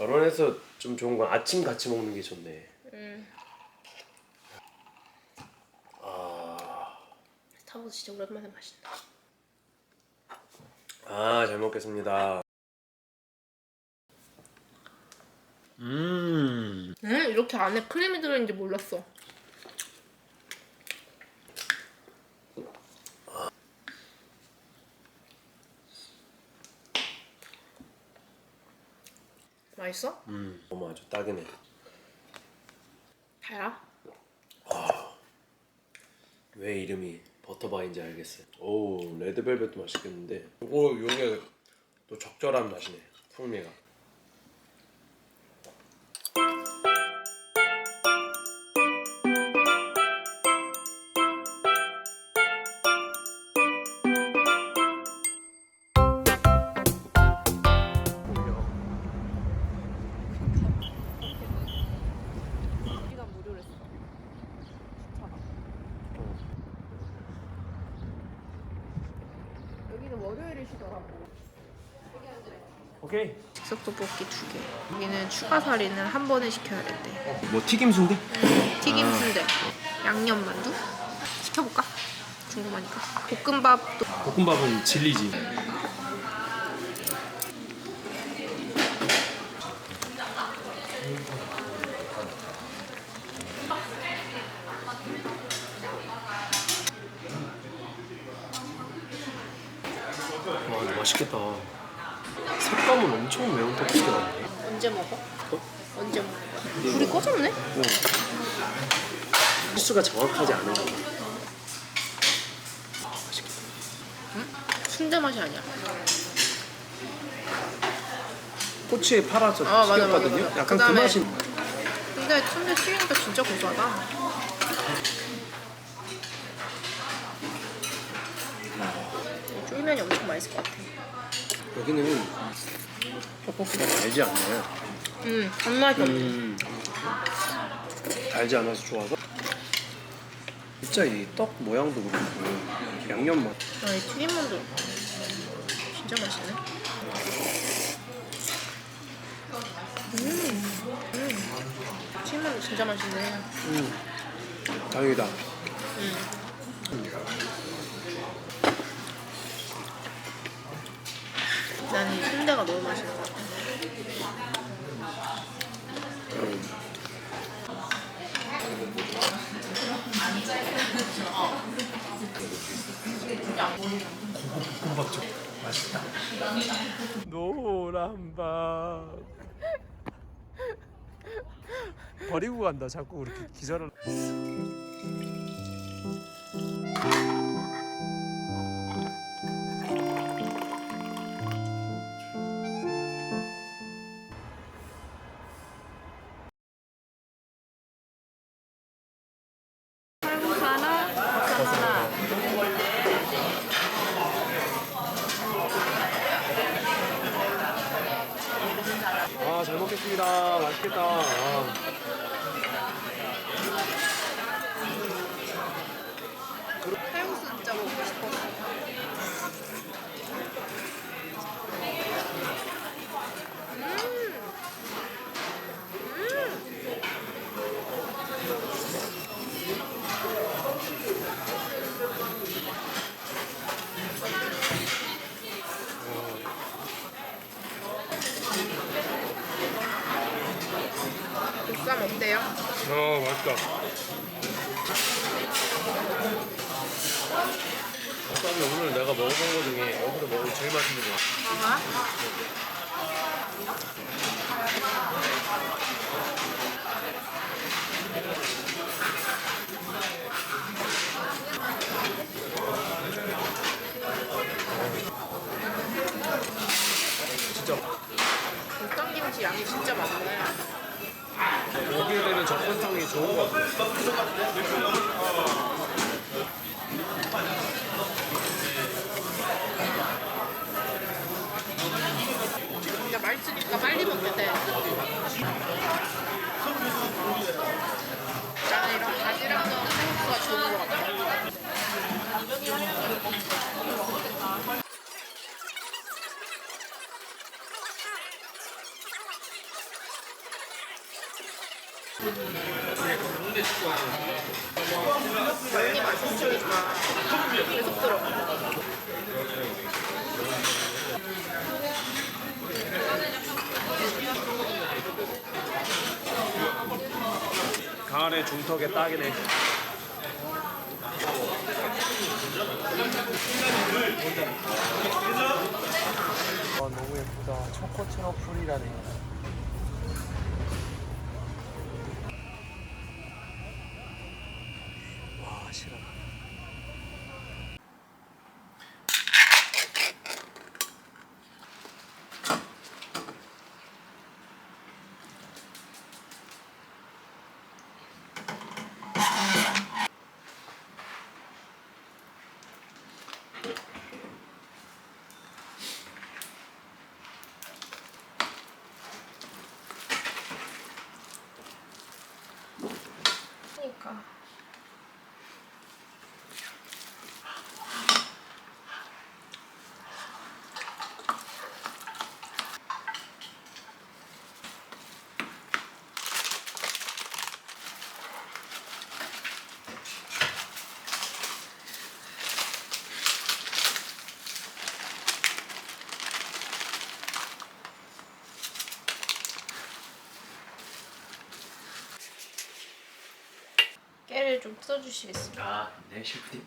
결혼해서 좀 좋은 건 아침 같이 먹는 게 좋네. 음. 아, 스타벅스 진짜 오랜만에 마신다. 아, 잘 먹겠습니다. 음, 음 이렇게 안에 크림이 들어있는지 몰랐어. 맛있어? 음, 너무 아주 딱이네. 달아? 왜 이름이 버터바인지 알겠어요. 오, 레드벨벳도 맛있겠는데. 오, 요게 또 적절한 맛이네. 풍미가. 오케이. 즉석 떡볶이 두 개. 여기는 추가 살인을 한 번에 시켜야 된대. 뭐 튀김 순대? 튀김 순대, 양념 만두 시켜볼까? 궁금하니까. 볶음밥도 볶음밥은. 와, 이거 맛있겠다. 엄청 매운 떡볶이가 나네. 언제 먹어? 언제 먹어? 불이 꺼졌네? 수가 정확하지 않은 거. 맛있겠다. 순대 맛이 아니야. 꼬치에 팔아서 아, 맞아, 맞아, 시켰거든요. 맞아. 약간 그 그다음에 맛이. 근데 순대 튀기니까 진짜 고소하다. 이 쫄면이 엄청 맛있을 것 같아. 여기는 떡 볶이가 달지 않나요? 음, 단맛이 없네. 음, 달지 않아서 좋아서. 진짜 이 떡 모양도 그렇고 양념 맛. 아, 이 튀김만두 진짜 맛있네. 음, 음. 튀김만두 진짜 맛있네. 음, 다행이다. 음. 난이 순대가 너무 맛있는 것 같아. 음. 볶음밥 좀 맛있다. 노란 밥. 버리고 간다. 자꾸 그렇게 기절을. 맛있겠다. 아. 칼국수 진짜 먹고 싶어. 아, 맛있다. 보쌈이 오늘 내가 먹어본 거 중에 여기서 먹은 제일 맛있는 거같 çoğu var. 가을의 중턱에 딱이네. 와 너무 예쁘다. 초코 트러플이라네. 와 싫어. 그러니 좀 써주시겠습니다. 아, 네 셰프님.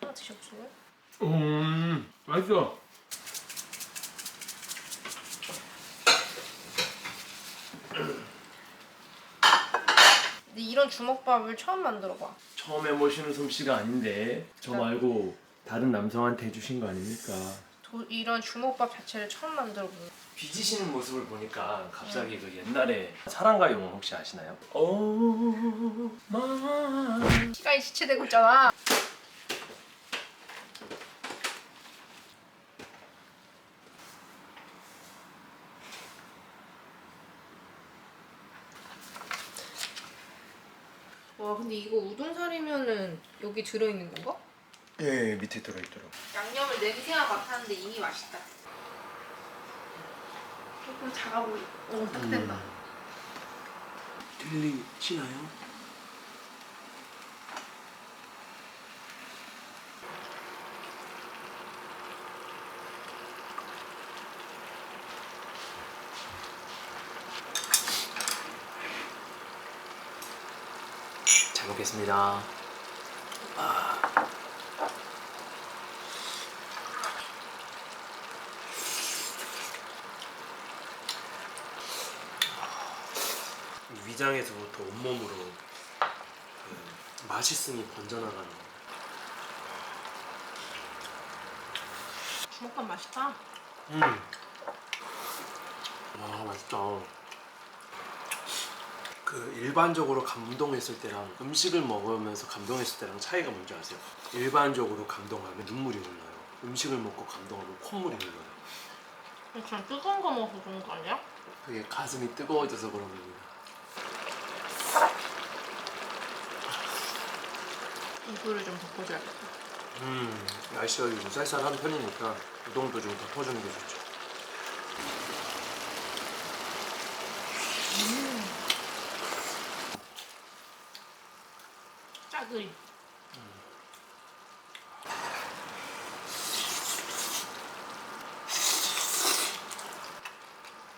하나 드셔보실래요? 음, 맛있어. 근데 이런 주먹밥을 처음 만들어봐. 처음 해보시는 솜씨가 아닌데 저 말고 다른 남성한테 해주신 거 아닙니까? 도, 이런 주먹밥 자체를 처음 만들어 보는. 빚으시는 모습을 보니까 갑자기 그 옛날에 사랑과 영혼 혹시 아시나요? 오, 마. 시간이 지체되고 있잖아. 와 근데 이거 우동살이면은 여기 들어있는 건가? 예, 밑에 들어있더라고. 양념을 냄새가 맡았는데 이미 맛있다. 조금 작아 보이. 어, 딱 된다. 들리시나요? 잘 먹겠습니다. 위장에서부터 온몸으로 그 맛있음이 번져나가는 주먹밥 맛있다. 음. 와 맛있다 그 일반적으로 감동했을 때랑 음식을 먹으면서 감동했을 때랑 차이가 뭔지 아세요? 일반적으로 감동하면 눈물이 흘러요 음식을 먹고 감동하면 콧물이 흘러요 그냥 뜨거운 거 먹어서 그런 거 아니야? 그게 가슴이 뜨거워져서 그런 겁니다 이불을 좀 덮어줘야겠다. 음 날씨가 요즘 쌀쌀한 편이니까 우동도 좀 덮어주는 게 좋죠 짜글이.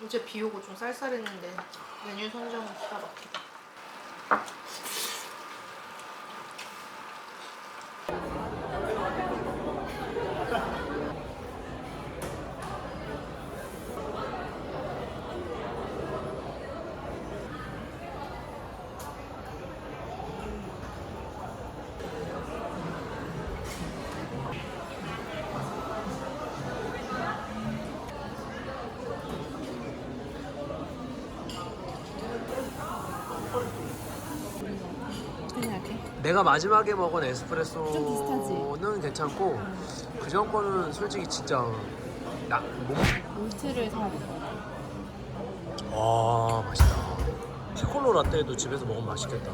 어제 비 오고 좀 쌀쌀했는데 메뉴 선정은 기가 막히다. 내가 마지막에 먹은 에스프레소는 괜찮고 그 전 거는 솔직히 진짜 나 몸. 몰트를 사야 돼. 와 맛있다. 피콜로 라떼도 집에서 먹으면 맛있겠다.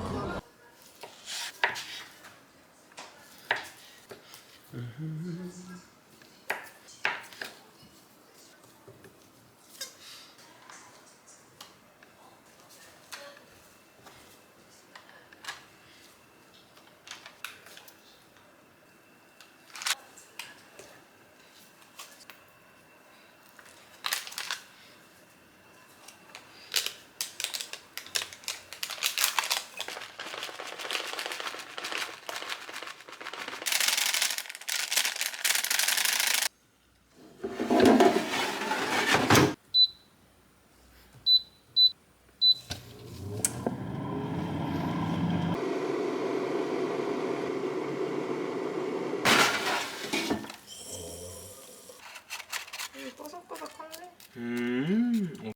뽀득뽀득한데? 음.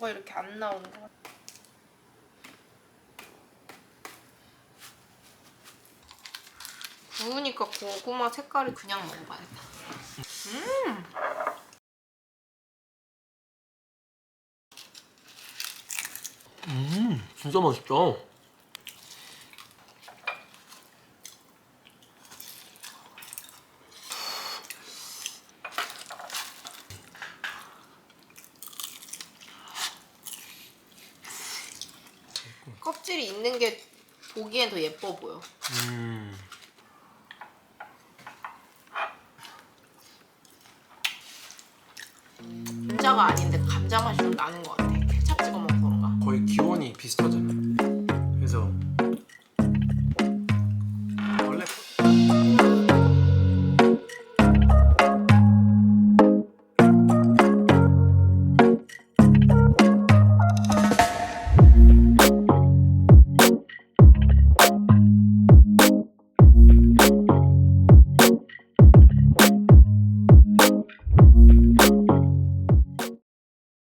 뭐가 이렇게 안 나오는 거 같아. 구우니까 고구마 색깔이 그냥 먹어봐야겠다. 음! 음, 진짜 맛있다. 껍질이 있는 게 보기엔 더 예뻐 보여. 음.